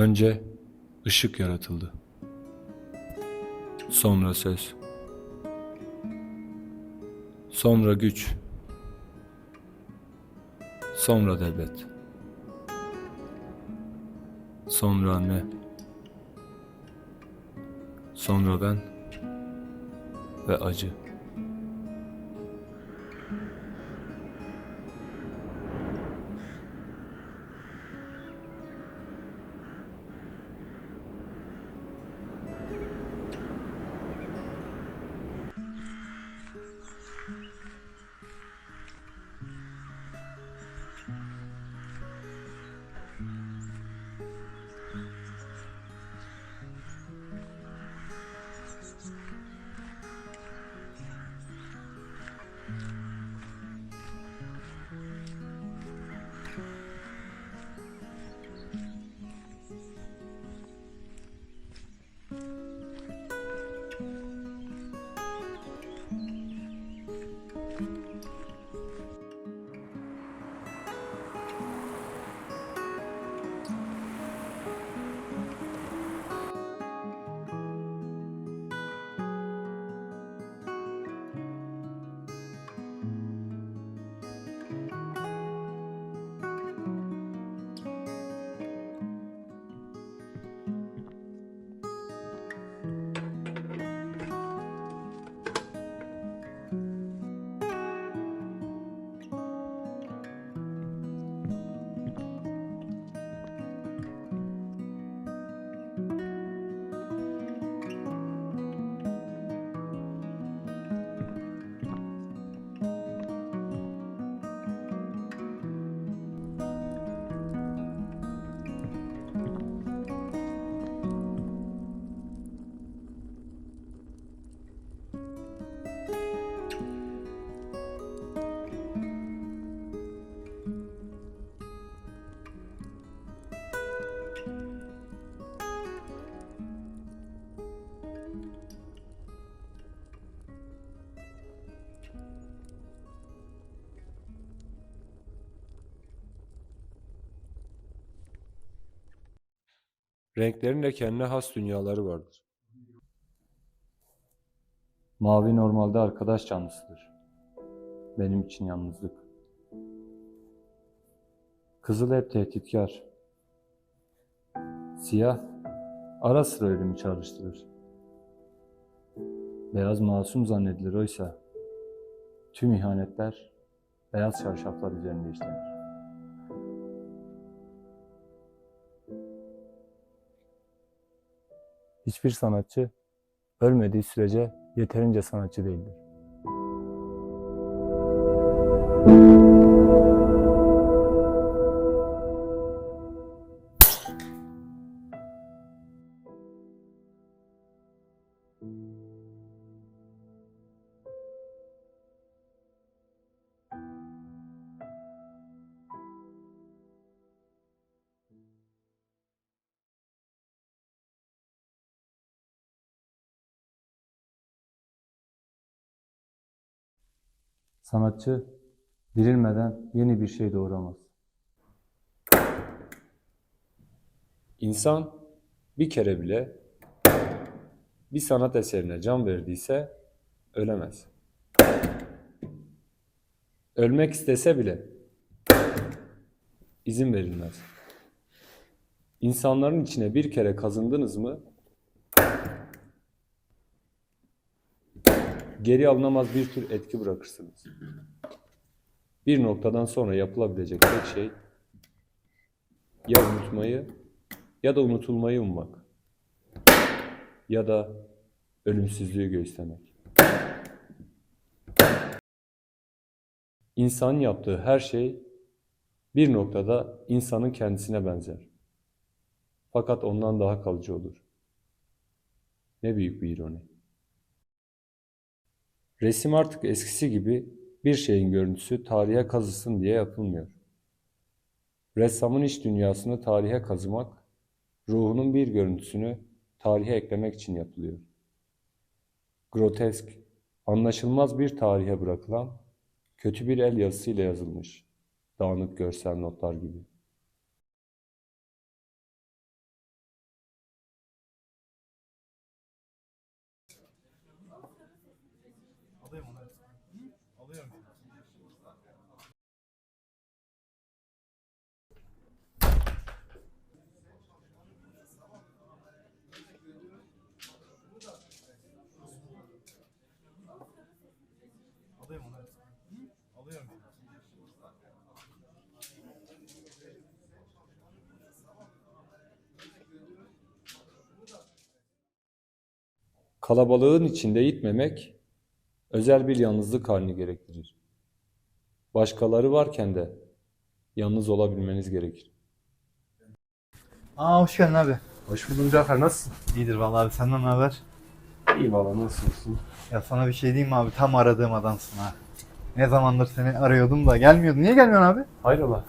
Önce ışık yaratıldı. Sonra söz. Sonra güç. Sonra devlet. Sonra anne. Sonra ben ve acı. Renklerin de kendine has dünyaları vardır. Mavi normalde arkadaş canlısıdır. Benim için yalnızlık. Kızıl hep tehditkar. Siyah ara sıra ölümü çağrıştırır. Beyaz masum zannedilir oysa tüm ihanetler beyaz çarşaflar üzerinde işlenir. Hiçbir sanatçı ölmediği sürece yeterince sanatçı değildir. Sanatçı dirilmeden yeni bir şey doğuramaz. İnsan bir kere bile bir sanat eserine can verdiyse ölemez. Ölmek istese bile izin verilmez. İnsanların içine bir kere kazındınız mı geri alınamaz bir tür etki bırakırsınız. Bir noktadan sonra yapılabilecek tek şey ya unutmayı ya da unutulmayı ummak ya da ölümsüzlüğü göğüslemek. İnsanın yaptığı her şey bir noktada insanın kendisine benzer. Fakat ondan daha kalıcı olur. Ne büyük bir ironi. Resim artık eskisi gibi bir şeyin görüntüsü tarihe kazısın diye yapılmıyor. Ressamın iç dünyasını tarihe kazımak, ruhunun bir görüntüsünü tarihe eklemek için yapılıyor. Grotesk, anlaşılmaz bir tarihe bırakılan, kötü bir el yazısıyla yazılmış, dağınık görsel notlar gibi. Kalabalığın içinde gitmemek özel bir yalnızlık halini gerektirir. Başkaları varken de yalnız olabilmeniz gerekir. Aa hoş geldin abi. Hoş buldum Cafer nasılsın? İyidir vallahi abi senden ne haber? İyi valla nasılsın? Ya sana bir şey diyeyim mi abi? Tam aradığım adamsın ha. Ne zamandır seni arıyordum da gelmiyordun. Niye gelmiyorsun abi? Hayrola?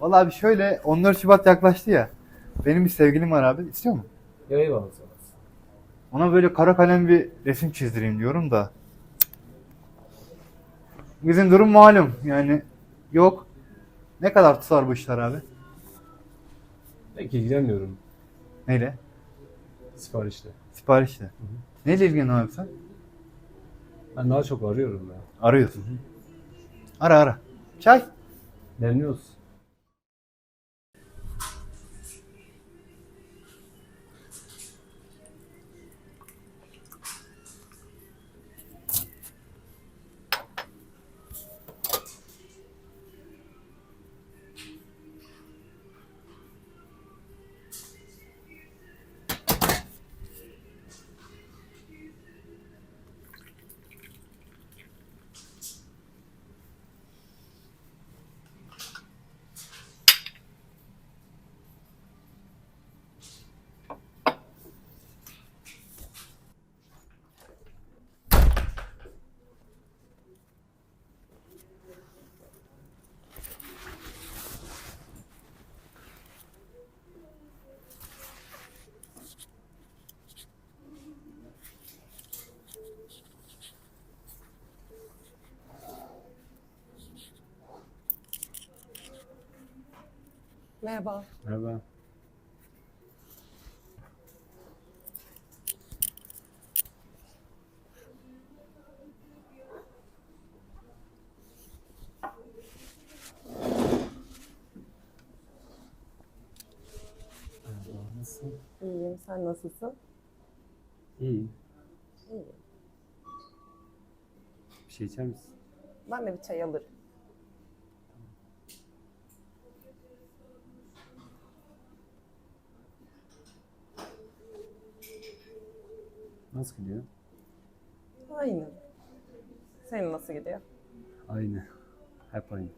Vallahi abi şöyle 14 Şubat yaklaştı ya. Benim bir sevgilim var abi. İstiyor mu? Ya eyvallah. Ona böyle kara kalem bir resim çizdireyim diyorum da. Bizim durum malum. Yani yok. Ne kadar tutar bu işler abi? Pek ilgilenmiyorum Neyle? siparişle. Siparişle. Neyle ilgileniyorsun abi sen? Ben daha çok arıyorum ya. Arıyorsun. Ara ara. Çay. Demliyoruz. Merhaba. Merhaba. Nasılsın? İyiyim. Sen nasılsın? İyi. İyi. Bir şey içer misin? Ben de bir çay alırım. Nasıl gidiyor? Aynı. Senin nasıl gidiyor? Aynı. Hep aynı.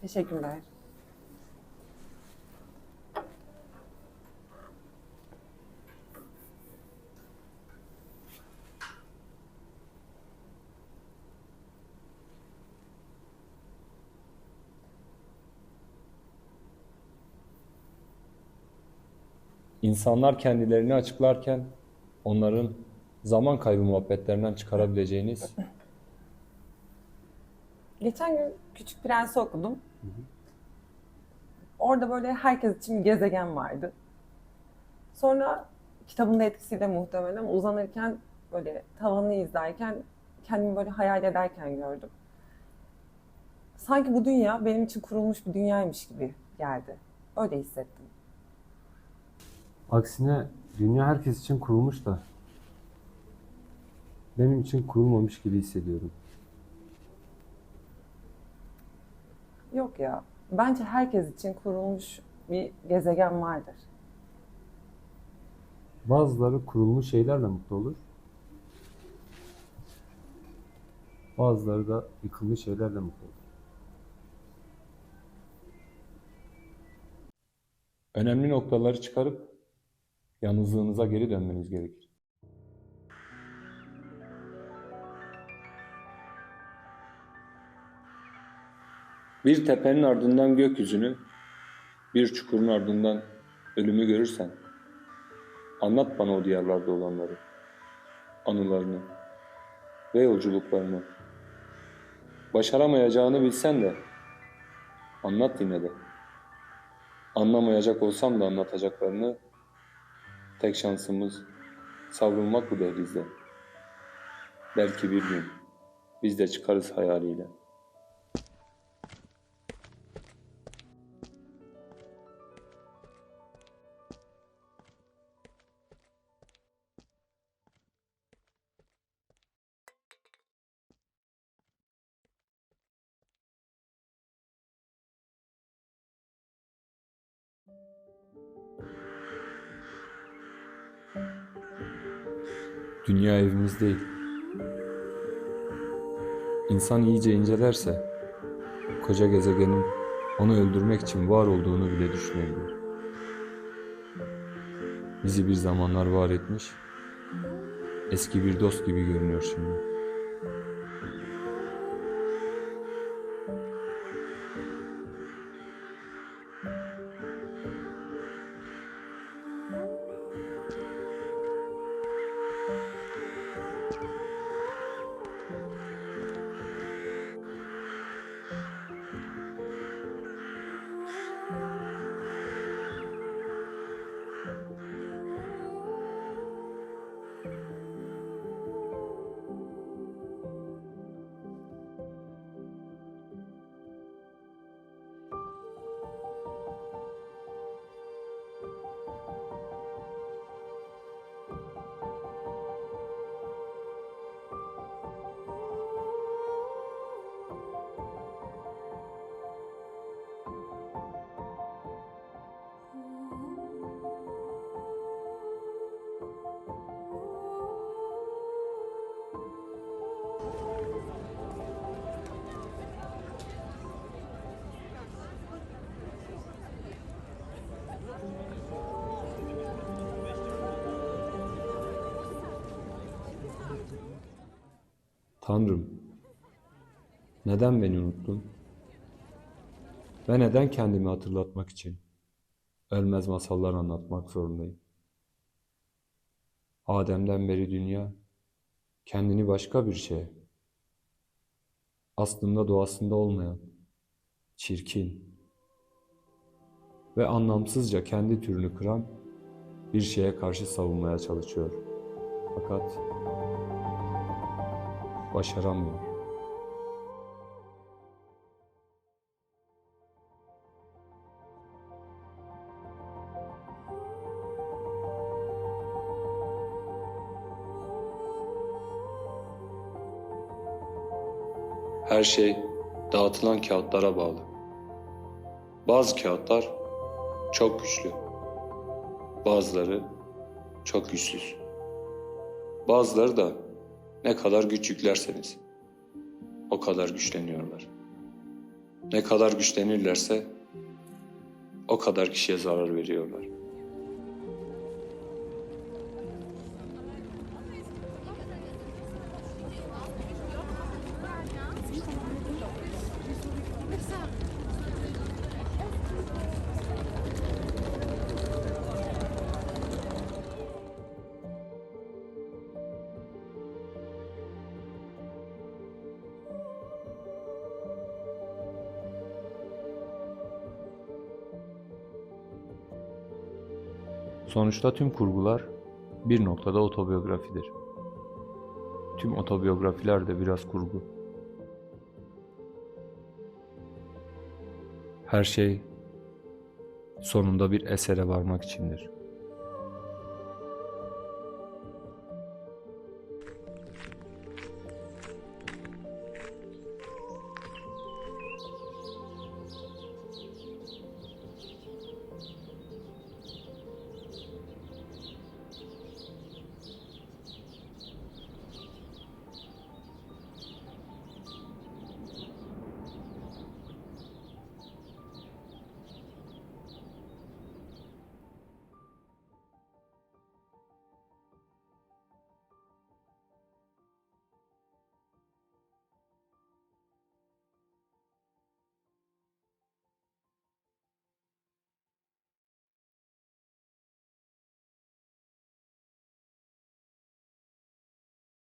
Teşekkürler. İnsanlar kendilerini açıklarken onların zaman kaybı muhabbetlerinden çıkarabileceğiniz Geçen gün Küçük Prens'i okudum. Orada böyle herkes için bir gezegen vardı. Sonra kitabın da etkisiyle muhtemelen uzanırken böyle tavanı izlerken kendimi böyle hayal ederken gördüm. Sanki bu dünya benim için kurulmuş bir dünyaymış gibi geldi. Öyle hissettim. Aksine dünya herkes için kurulmuş da benim için kurulmamış gibi hissediyorum. Yok ya. Bence herkes için kurulmuş bir gezegen vardır. Bazıları kurulmuş şeylerle mutlu olur. Bazıları da yıkılmış şeylerle mutlu olur. önemli noktaları çıkarıp yalnızlığınıza geri dönmeniz gerekir. Bir tepenin ardından gökyüzünü, bir çukurun ardından ölümü görürsen, anlat bana o diyarlarda olanları, anılarını ve yolculuklarını. Başaramayacağını bilsen de, anlat yine de. Anlamayacak olsam da anlatacaklarını, tek şansımız savrulmak bu dehlizde. Belki bir gün biz de çıkarız hayaliyle. Dünya evimiz değil. İnsan iyice incelerse koca gezegenin onu öldürmek için var olduğunu bile düşünebilir. Bizi bir zamanlar var etmiş, eski bir dost gibi görünüyor şimdi. Tanrım, neden beni unuttun? Ve neden kendimi hatırlatmak için ölmez masallar anlatmak zorundayım? Adem'den beri dünya kendini başka bir şeye, aslında doğasında olmayan, çirkin ve anlamsızca kendi türünü kıran bir şeye karşı savunmaya çalışıyor. Fakat başaramıyor. Her şey dağıtılan kağıtlara bağlı. Bazı kağıtlar çok güçlü. Bazıları çok güçsüz. Bazıları da ne kadar güç yüklerseniz o kadar güçleniyorlar. Ne kadar güçlenirlerse o kadar kişiye zarar veriyorlar. Sonuçta tüm kurgular bir noktada otobiyografidir. Tüm otobiyografiler de biraz kurgu. Her şey sonunda bir esere varmak içindir.